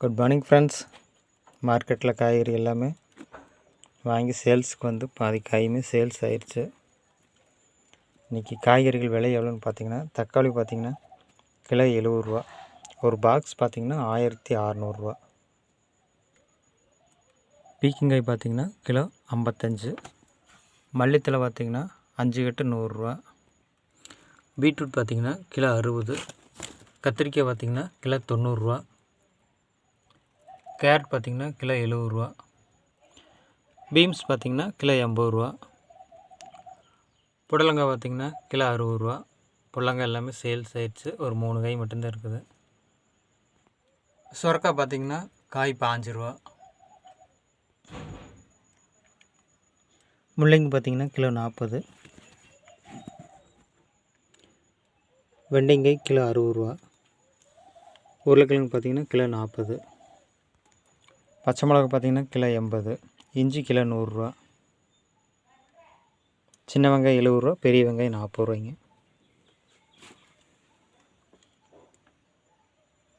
Good morning friends மார்க்கெட்டில் காய்கறி எல்லாமே வாங்கி சேல்ஸுக்கு வந்து பாதி காயுமே சேல்ஸ் ஆயிடுச்சு இன்றைக்கி காய்கறிகள் விலை எவ்வளோன்னு பார்த்தீங்கன்னா தக்காளி பார்த்தீங்கன்னா கிலோ எழுபதுரூவா ஒரு பாக்ஸ் பார்த்திங்கன்னா ஆயிரத்தி அறநூறுரூவா பீக்கிங்காய் பார்த்தீங்கன்னா கிலோ ஐம்பத்தஞ்சு. மல்லித்தலை பார்த்திங்கன்னா அஞ்சு கட்டு நூறுரூவா பீட்ரூட் பார்த்தீங்கன்னா கிலோ அறுபது. கத்திரிக்காய் பார்த்தீங்கன்னா கிலோ தொண்ணூறுரூவா கேரட் பார்த்தீங்கன்னா கிலோ எழுபது ரூபா. பீன்ஸ் பார்த்தீங்கன்னா கிலோ எண்பது ரூபா. புடலங்காய் பார்த்தீங்கன்னா கிலோ அறுபது ரூபா. புடலங்காய் எல்லாமே சேல்ஸ் ஆயிடுச்சு. ஒரு மூணு காய் மட்டும்தான் இருக்குது. சுரக்காய் பார்த்தீங்கன்னா காய் பாஞ்சு ரூபா. முள்ளங்கி பார்த்தீங்கன்னா கிலோ நாற்பது. வெண்டைங்காய் கிலோ அறுபது ரூபா. உருளைக்கிழங்கு பார்த்தீங்கன்னா கிலோ நாற்பது. பச்சை மிளகா பார்த்தீங்கன்னா கிலோ எண்பது இஞ்சி கிலோ நூறுரூவா சின்ன வெங்காயம் எழுபது ரூபா பெரிய வெங்காயம் நாற்பது ரூபாய்ங்க.